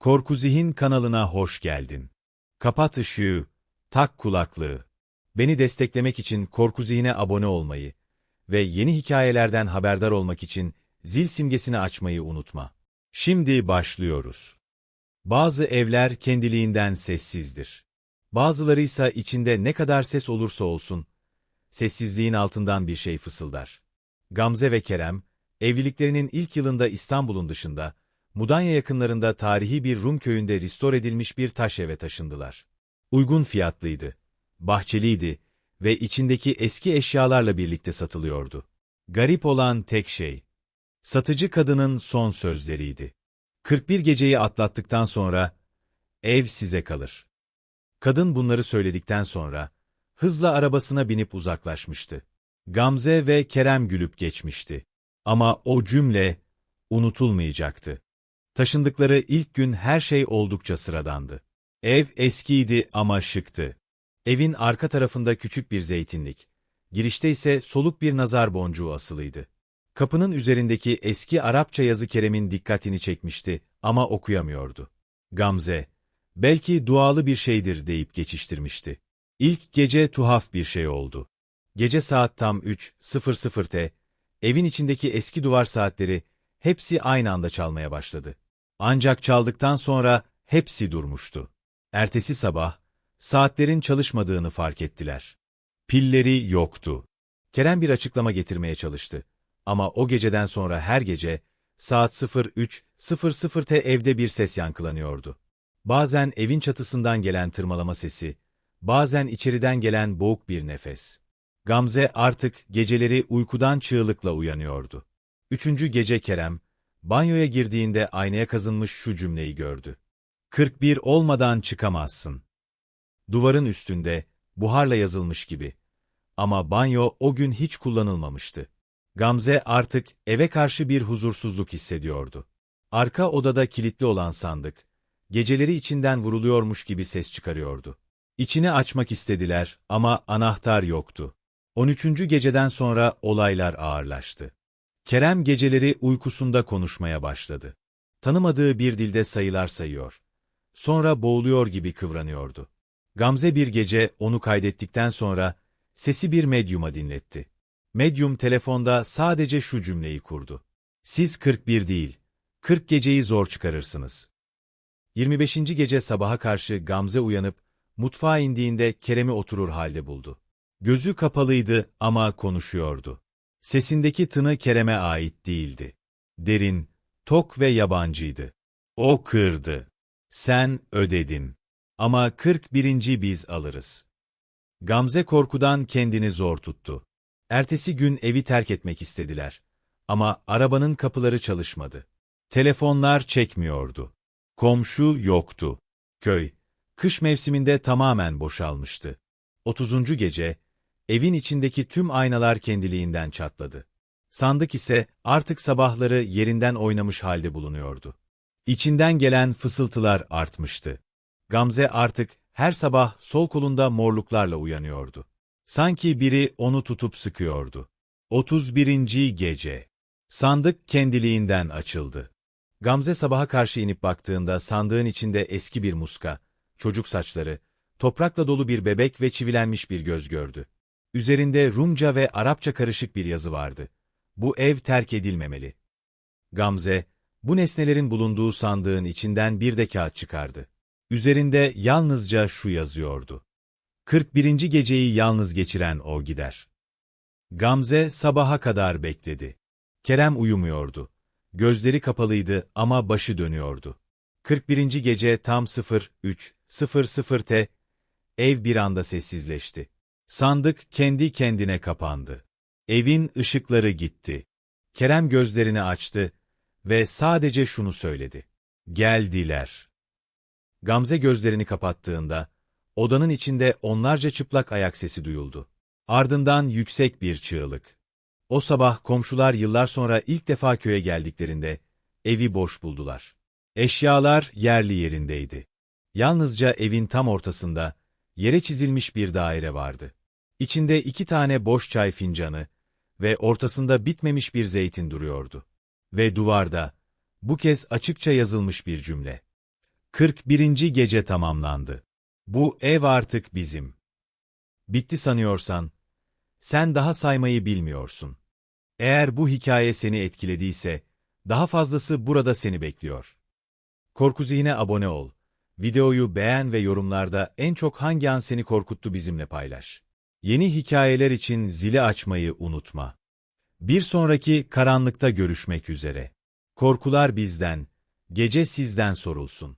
Korku Zihin kanalına hoş geldin. Kapat ışığı, tak kulaklığı. Beni desteklemek için Korku Zihin'e abone olmayı ve yeni hikayelerden haberdar olmak için zil simgesini açmayı unutma. Şimdi başlıyoruz. Bazı evler kendiliğinden sessizdir. Bazıları ise içinde ne kadar ses olursa olsun, sessizliğin altından bir şey fısıldar. Gamze ve Kerem, evliliklerinin ilk yılında İstanbul'un dışında, Mudanya yakınlarında tarihi bir Rum köyünde restore edilmiş bir taş eve taşındılar. Uygun fiyatlıydı, bahçeliydi ve içindeki eski eşyalarla birlikte satılıyordu. Garip olan tek şey, satıcı kadının son sözleriydi. 41 geceyi atlattıktan sonra, ev size kalır. Kadın bunları söyledikten sonra, hızla arabasına binip uzaklaşmıştı. Gamze ve Kerem gülüp geçmişti. Ama o cümle, unutulmayacaktı. Taşındıkları ilk gün her şey oldukça sıradandı. Ev eskiydi ama şıktı. Evin arka tarafında küçük bir zeytinlik, girişte ise soluk bir nazar boncuğu asılıydı. Kapının üzerindeki eski Arapça yazı Kerem'in dikkatini çekmişti ama okuyamıyordu. Gamze, belki dualı bir şeydir deyip geçiştirmişti. İlk gece tuhaf bir şey oldu. Gece saat tam 3.00'te, evin içindeki eski duvar saatleri hepsi aynı anda çalmaya başladı. Ancak çaldıktan sonra hepsi durmuştu. Ertesi sabah, saatlerin çalışmadığını fark ettiler. Pilleri yoktu. Kerem bir açıklama getirmeye çalıştı. Ama o geceden sonra her gece, saat 03.00'te evde bir ses yankılanıyordu. Bazen evin çatısından gelen tırmalama sesi, bazen içeriden gelen boğuk bir nefes. Gamze artık geceleri uykudan çığlıkla uyanıyordu. Üçüncü gece Kerem, banyoya girdiğinde aynaya kazınmış şu cümleyi gördü. 41 olmadan çıkamazsın. Duvarın üstünde, buharla yazılmış gibi. Ama banyo o gün hiç kullanılmamıştı. Gamze artık eve karşı bir huzursuzluk hissediyordu. Arka odada kilitli olan sandık, geceleri içinden vuruluyormuş gibi ses çıkarıyordu. İçini açmak istediler ama anahtar yoktu. 13. geceden sonra olaylar ağırlaştı. Kerem geceleri uykusunda konuşmaya başladı. Tanımadığı bir dilde sayılar sayıyor. Sonra boğuluyor gibi kıvranıyordu. Gamze bir gece onu kaydettikten sonra sesi bir medyuma dinletti. Medyum telefonda sadece şu cümleyi kurdu. Siz 41 değil, 40 geceyi zor çıkarırsınız. 25. gece sabaha karşı Gamze uyanıp mutfağa indiğinde Kerem'i oturur halde buldu. Gözü kapalıydı ama konuşuyordu. Sesindeki tını Kerem'e ait değildi. Derin, tok ve yabancıydı. O kırdı. Sen ödedin. Ama 41. biz alırız. Gamze korkudan kendini zor tuttu. Ertesi gün evi terk etmek istediler. Ama arabanın kapıları çalışmadı. Telefonlar çekmiyordu. Komşu yoktu. Köy, kış mevsiminde tamamen boşalmıştı. 30. gece, evin içindeki tüm aynalar kendiliğinden çatladı. Sandık ise artık sabahları yerinden oynamış halde bulunuyordu. İçinden gelen fısıltılar artmıştı. Gamze artık her sabah sol kolunda morluklarla uyanıyordu. Sanki biri onu tutup sıkıyordu. 31. gece. Sandık kendiliğinden açıldı. Gamze sabaha karşı inip baktığında sandığın içinde eski bir muska, çocuk saçları, toprakla dolu bir bebek ve çivilenmiş bir göz gördü. Üzerinde Rumca ve Arapça karışık bir yazı vardı. Bu ev terk edilmemeli. Gamze, bu nesnelerin bulunduğu sandığın içinden bir de kağıt çıkardı. Üzerinde yalnızca şu yazıyordu. 41. geceyi yalnız geçiren o gider. Gamze sabaha kadar bekledi. Kerem uyumuyordu. Gözleri kapalıydı ama başı dönüyordu. 41. gece tam 03.00'te ev bir anda sessizleşti. Sandık kendi kendine kapandı. Evin ışıkları gitti. Kerem gözlerini açtı ve sadece şunu söyledi. Geldiler. Gamze gözlerini kapattığında, odanın içinde onlarca çıplak ayak sesi duyuldu. Ardından yüksek bir çığlık. O sabah komşular yıllar sonra ilk defa köye geldiklerinde, evi boş buldular. Eşyalar yerli yerindeydi. Yalnızca evin tam ortasında, yere çizilmiş bir daire vardı. İçinde iki tane boş çay fincanı ve ortasında bitmemiş bir zeytin duruyordu. Ve duvarda, bu kez açıkça yazılmış bir cümle. 41. gece tamamlandı. Bu ev artık bizim. Bitti sanıyorsan, sen daha saymayı bilmiyorsun. Eğer bu hikaye seni etkilediyse, daha fazlası burada seni bekliyor. Korku Zihne abone ol. Videoyu beğen ve yorumlarda en çok hangi an seni korkuttu bizimle paylaş. Yeni hikayeler için zili açmayı unutma. Bir sonraki karanlıkta görüşmek üzere. Korkular bizden, gece sizden sorulsun.